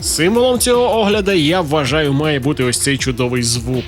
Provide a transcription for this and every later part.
Символом цього огляда я вважаю має бути ось цей чудовий звук.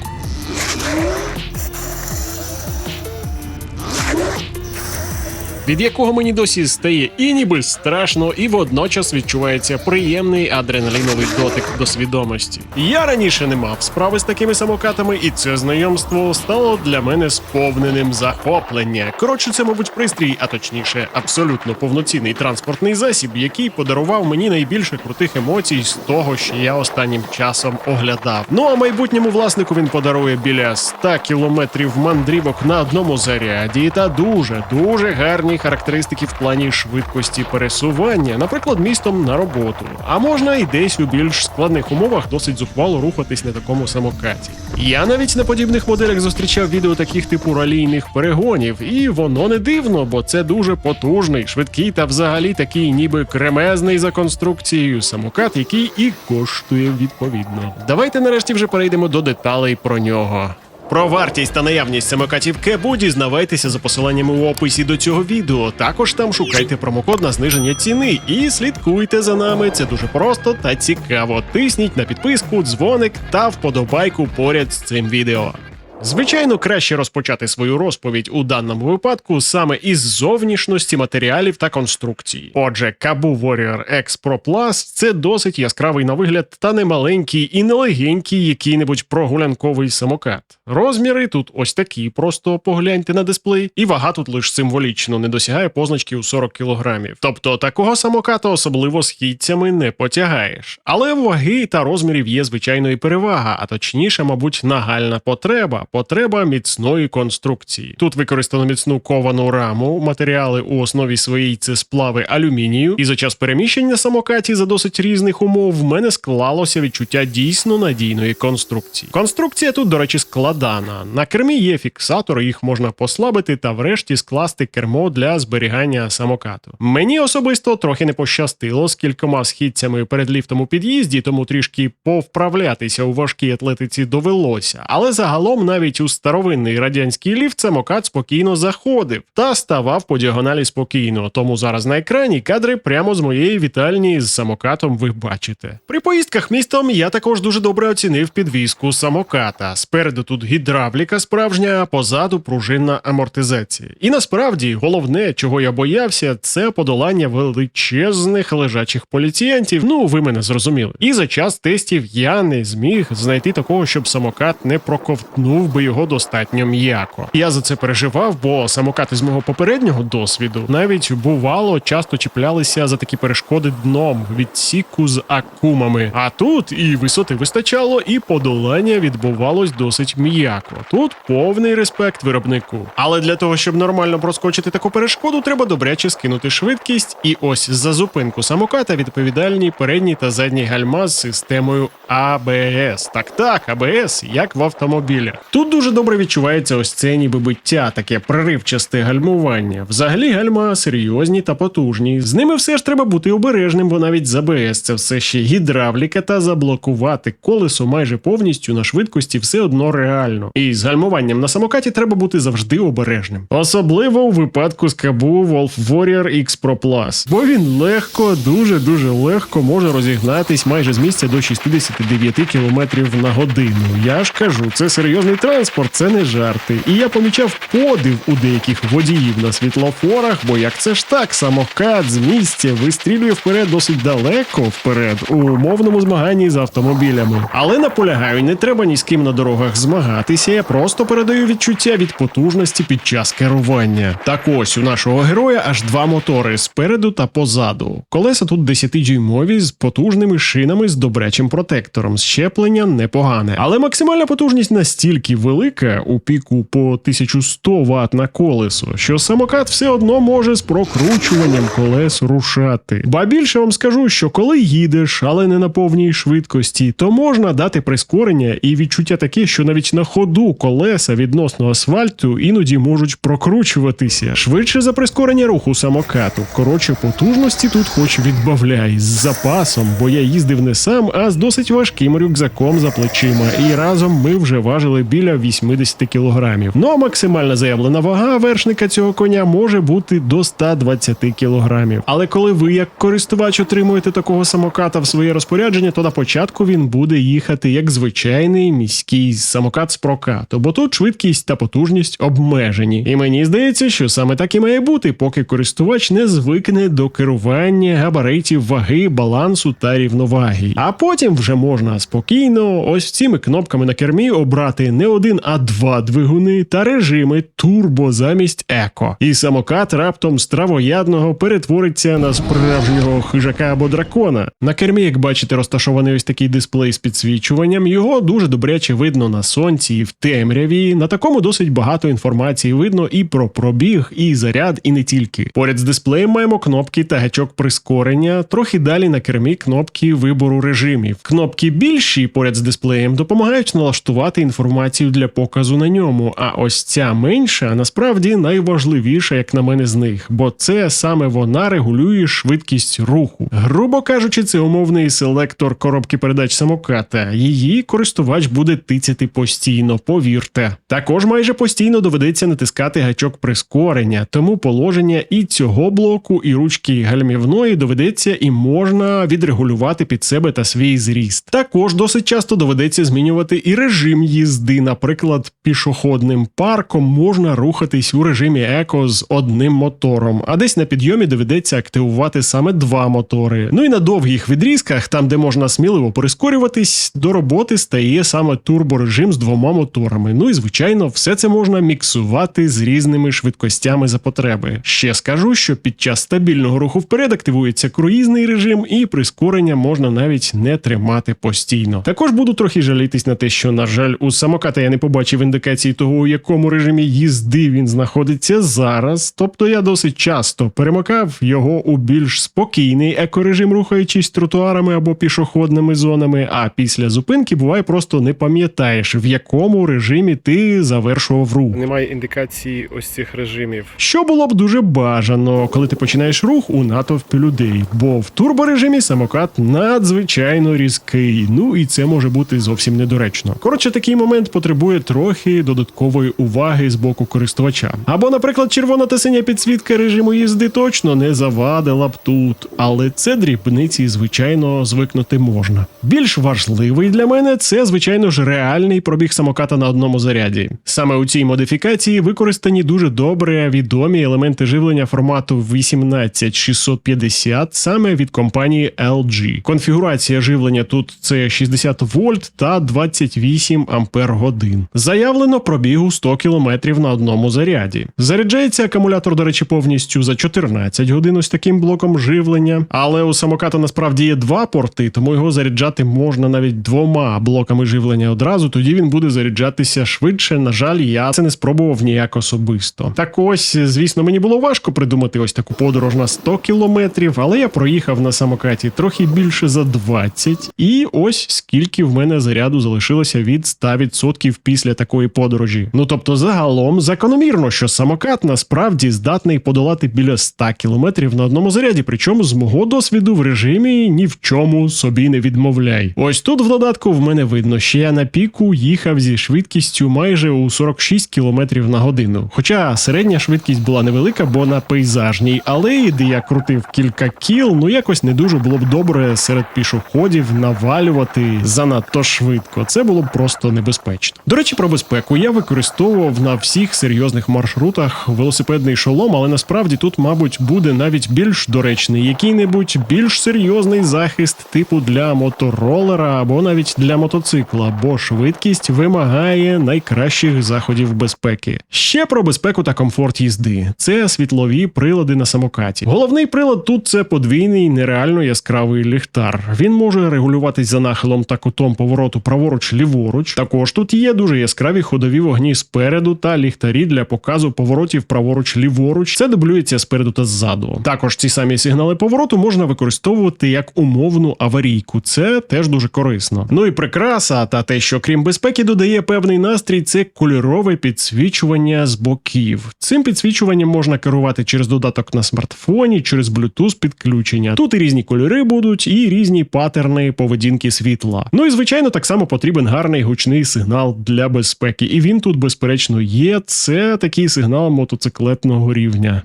Від якого мені досі стає і ніби страшно, і водночас відчувається приємний адреналіновий дотик до свідомості. Я раніше не мав справи з такими самокатами, і це знайомство стало для мене сповненим захоплення. Коротше, це, мабуть, пристрій, а точніше, абсолютно повноцінний транспортний засіб, який подарував мені найбільше крутих емоцій з того, що я останнім часом оглядав. Ну а майбутньому власнику він подарує біля 100 кілометрів мандрівок на одному заряді та дуже дуже гарні характеристики в плані швидкості пересування, наприклад, містом на роботу. А можна і десь у більш складних умовах досить зухвало рухатись на такому самокаті. Я навіть на подібних моделях зустрічав відео таких типу ралійних перегонів, і воно не дивно, бо це дуже потужний, швидкий та взагалі такий, ніби кремезний за конструкцією самокат, який і коштує відповідно. Давайте нарешті вже перейдемо до деталей про нього. Про вартість та наявність самокатів Кебу дізнавайтеся за посиланнями у описі до цього відео. Також там шукайте промокод на зниження ціни і слідкуйте за нами. Це дуже просто та цікаво. Тисніть на підписку, дзвоник та вподобайку поряд з цим відео. Звичайно, краще розпочати свою розповідь у даному випадку саме із зовнішності матеріалів та конструкцій. Отже, Kabu Warrior X Pro Plus – це досить яскравий на вигляд та не маленький і не легенький який-небудь прогулянковий самокат. Розміри тут ось такі, просто погляньте на дисплей, і вага тут лише символічно не досягає позначки у 40 кілограмів. Тобто такого самоката особливо східцями не потягаєш. Але ваги та розмірів є звичайно і перевага, а точніше, мабуть, нагальна потреба потреба міцної конструкції. Тут використано міцну ковану раму, матеріали у основі своїй це сплави алюмінію, і за час переміщення самокаті за досить різних умов в мене склалося відчуття дійсно надійної конструкції. Конструкція тут, до речі, складана. На кермі є фіксатор, їх можна послабити та врешті скласти кермо для зберігання самокату. Мені особисто трохи не пощастило з кількома східцями перед ліфтом у під'їзді, тому трішки повправлятися у важкій атлетиці довелося. Але загалом навіть у старовинний радянський ліфт самокат спокійно заходив та ставав по діагоналі спокійно. Тому зараз на екрані кадри прямо з моєї вітальні з самокатом ви бачите. При поїздках містом я також дуже добре оцінив підвізку самоката. Спереду тут гідравліка справжня, а позаду пружинна амортизація. І насправді головне, чого я боявся, це подолання величезних лежачих поліціянтів. Ну, ви мене зрозуміли. І за час тестів я не зміг знайти такого, щоб самокат не проковтнув би його достатньо м'яко. Я за це переживав, бо самокати з мого попереднього досвіду навіть бувало часто чіплялися за такі перешкоди дном відсіку з акумами. А тут і висоти вистачало, і подолання відбувалось досить м'яко. Тут повний респект виробнику. Але для того, щоб нормально проскочити таку перешкоду, треба добряче скинути швидкість. І ось за зупинку самоката відповідальні передні та задні гальма з системою АБС. Так так, АБС, як в автомобілях. Тут дуже добре відчувається ось це ніби биття, таке проривчасте гальмування. Взагалі гальма серйозні та потужні. З ними все ж треба бути обережним, бо навіть з АБС це все ще гідравліка та заблокувати колесо майже повністю на швидкості все одно реально. І з гальмуванням на самокаті треба бути завжди обережним. Особливо у випадку з Кабу Wolf Warrior X Pro Plus. Бо він легко, дуже дуже легко може розігнатись майже з місця до 69 км на годину. Я ж кажу, це серйозний транспорт, це не жарти. І я помічав подив у деяких водіїв на світлофорах, бо як це ж так, самокат з місця вистрілює вперед досить далеко вперед у умовному змаганні з автомобілями. Але наполягаю, не треба ні з ким на дорогах змагатися. Я просто передаю відчуття від потужності під час керування. Так ось у нашого героя аж два мотори спереду та позаду. Колеса тут 10-дюймові з потужними шинами з добрячим протектором. Щеплення непогане, але максимальна потужність настільки велика у піку по 1100 Вт на колесо, що самокат все одно може з прокручуванням колес рушати. Ба більше вам скажу, що коли їдеш, але не на повній швидкості, то можна дати прискорення і відчуття таке, що навіть на ходу колеса відносно асфальту іноді можуть прокручуватися швидше за прискорення руху самокату. Коротше, потужності тут хоч відбавляй з запасом, бо я їздив не сам, а з досить важким рюкзаком за плечима, і разом ми вже важили більше. Біля 80 кілограмів. Ну а максимальна заявлена вага вершника цього коня може бути до 120 кілограмів. Але коли ви, як користувач, отримуєте такого самоката в своє розпорядження, то на початку він буде їхати як звичайний міський самокат з прокату, бо тут швидкість та потужність обмежені. І мені здається, що саме так і має бути, поки користувач не звикне до керування габаритів, ваги, балансу та рівноваги. А потім вже можна спокійно ось цими кнопками на кермі обрати не один, а два двигуни та режими турбо замість еко. І самокат раптом з травоядного перетвориться на справжнього хижака або дракона. На кермі, як бачите, розташований ось такий дисплей з підсвічуванням. Його дуже добряче видно на сонці і в темряві. На такому досить багато інформації видно і про пробіг, і заряд, і не тільки. Поряд з дисплеєм маємо кнопки та гачок прискорення. Трохи далі на кермі кнопки вибору режимів. Кнопки більші поряд з дисплеєм допомагають налаштувати інформацію для показу на ньому. А ось ця менша насправді найважливіша, як на мене, з них, бо це саме вона регулює швидкість руху. Грубо кажучи, це умовний селектор коробки передач самоката. Її користувач буде тицяти постійно, повірте. Також майже постійно доведеться натискати гачок прискорення, тому положення і цього блоку, і ручки гальмівної доведеться і можна відрегулювати під себе та свій зріст. Також досить часто доведеться змінювати і режим їзди. Наприклад, пішохідним парком можна рухатись у режимі еко з одним мотором, а десь на підйомі доведеться активувати саме два мотори. Ну і на довгих відрізках, там де можна сміливо прискорюватись, до роботи стає саме турборежим з двома моторами. Ну і звичайно, все це можна міксувати з різними швидкостями за потреби. Ще скажу, що під час стабільного руху вперед активується круїзний режим, і прискорення можна навіть не тримати постійно. Також буду трохи жалітись на те, що, на жаль, у самоката я не побачив індикації того, у якому режимі їзди він знаходиться зараз. Тобто я досить часто перемикав його у більш спокійний екорежим, рухаючись тротуарами або пішохідними зонами. А після зупинки буває просто не пам'ятаєш, в якому режимі ти завершував рух. Немає індикації ось цих режимів. Що було б дуже бажано, коли ти починаєш рух у натовпі людей, бо в турборежимі самокат надзвичайно різкий. Ну і це може бути зовсім недоречно. Коротше, такий момент потребує трохи додаткової уваги з боку користувача. Або, наприклад, червона та синя підсвітка режиму їзди точно не завадила б тут, але це дрібниці, звичайно, звикнути можна. Більш важливий для мене це, звичайно ж, реальний пробіг самоката на одному заряді. Саме у цій модифікації використані дуже добре відомі елементи живлення формату 18650 саме від компанії LG. Конфігурація живлення тут це 60 вольт та 28 ампер годин. Заявлено пробігу 100 км на одному заряді. Заряджається акумулятор, до речі, повністю за 14 годин ось таким блоком живлення. Але у самоката насправді є два порти, тому його заряджати можна навіть двома блоками живлення одразу. Тоді він буде заряджатися швидше. На жаль, я це не спробував ніяк особисто. Так ось, звісно, мені було важко придумати ось таку подорож на 100 кілометрів, але я проїхав на самокаті трохи більше за 20. І ось скільки в мене заряду залишилося від 100% після такої подорожі. Ну тобто, загалом закономірно, що самокат насправді здатний подолати біля 100 кілометрів на одному заряді, причому з мого досвіду в режимі ні в чому собі не відмовляй. Ось тут в додатку в мене видно, що я на піку їхав зі швидкістю майже у 46 км на годину. Хоча середня швидкість була невелика, бо на пейзажній алеї, де я крутив кілька кіл, ну якось не дуже було б добре серед пішоходів навалювати занадто швидко. Це було б просто небезпечно. До речі, про безпеку я використовував на всіх серйозних маршрутах велосипедний шолом, але насправді тут, мабуть, буде навіть більш доречний який-небудь більш серйозний захист типу для моторолера або навіть для мотоцикла, бо швидкість вимагає найкращих заходів безпеки. Ще про безпеку та комфорт їзди. Це світлові прилади на самокаті. Головний прилад тут це подвійний нереально яскравий ліхтар. Він може регулюватись за нахилом та кутом повороту праворуч ліворуч. Також тут є дуже яскраві ходові вогні спереду та ліхтарі для показу поворотів праворуч ліворуч. Це дублюється спереду та ззаду. Також ці самі сигнали повороту можна використовувати як умовну аварійку. Це теж дуже корисно. Ну і прикраса, та те, що крім безпеки додає певний настрій, це кольорове підсвічування з боків. Цим підсвічуванням можна керувати через додаток на смартфоні, через Bluetooth підключення. Тут і різні кольори будуть, і різні патерни поведінки світла. Ну і звичайно, так само потрібен гарний гучний сигнал сигнал для безпеки. І він тут, безперечно, є. Це такий сигнал мотоциклетного рівня.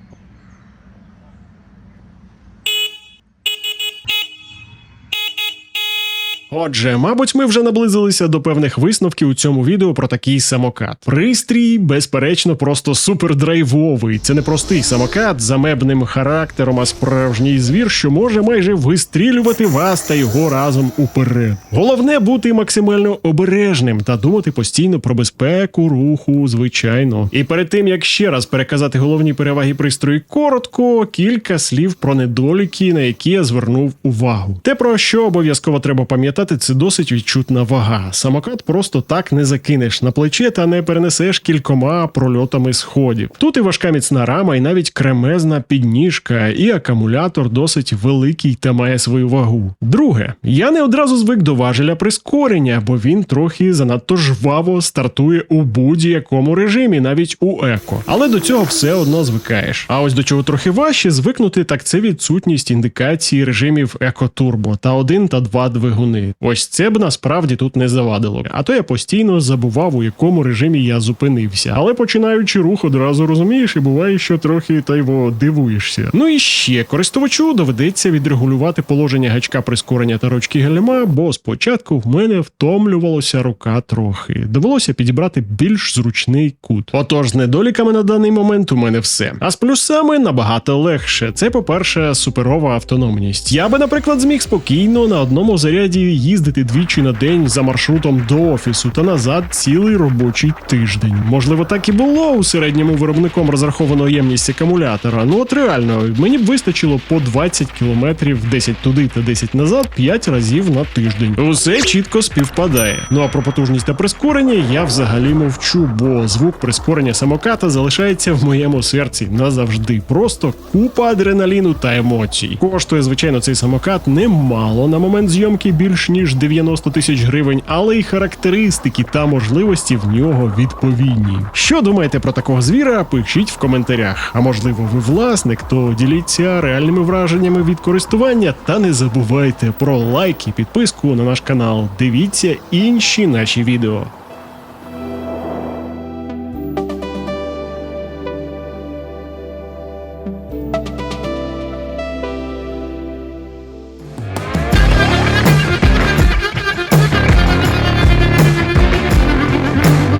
Отже, мабуть, ми вже наблизилися до певних висновків у цьому відео про такий самокат. Пристрій, безперечно, просто супердрайвовий. Це не простий самокат з замебним характером, а справжній звір, що може майже вистрілювати вас та його разом уперед. Головне бути максимально обережним та думати постійно про безпеку руху, звичайно. І перед тим як ще раз переказати головні переваги пристрою коротко, кілька слів про недоліки, на які я звернув увагу. Те, про що обов'язково треба пам'ятати, це досить відчутна вага. Самокат просто так не закинеш на плече та не перенесеш кількома прольотами сходів. Тут і важка міцна рама, і навіть кремезна підніжка, і акумулятор досить великий та має свою вагу. Друге, я не одразу звик до важеля прискорення, бо він трохи занадто жваво стартує у будь-якому режимі, навіть у еко. Але до цього все одно звикаєш. А ось до чого трохи важче звикнути, так це відсутність індикації режимів еко-турбо та 1 та 2 двигуни. Ось це б насправді тут не завадило. А то я постійно забував, у якому режимі я зупинився. Але починаючи рух, одразу розумієш, і буває, що трохи та й во дивуєшся. Ну і ще користувачу доведеться відрегулювати положення гачка прискорення та ручки гальма, бо спочатку в мене втомлювалася рука трохи. Довелося підібрати більш зручний кут. Отож, з недоліками на даний момент у мене все. А з плюсами набагато легше. Це, по-перше, суперова автономність. Я би, наприклад, зміг спокійно на одному заряді їздити двічі на день за маршрутом до офісу та назад цілий робочий тиждень. Можливо, так і було у середньому виробником розраховано ємність акумулятора. Ну от реально, мені б вистачило по 20 кілометрів 10 туди та 10 назад 5 разів на тиждень. Усе чітко співпадає. Ну а про потужність та прискорення я взагалі мовчу, бо звук прискорення самоката залишається в моєму серці назавжди. Просто купа адреналіну та емоцій. Коштує, звичайно, цей самокат немало на момент зйомки більш ніж 90 тисяч гривень, але й характеристики та можливості в нього відповідні. Що думаєте про такого звіра? Пишіть в коментарях. А можливо, ви власник, то діліться реальними враженнями від користування та не забувайте про лайк і підписку на наш канал. Дивіться інші наші відео.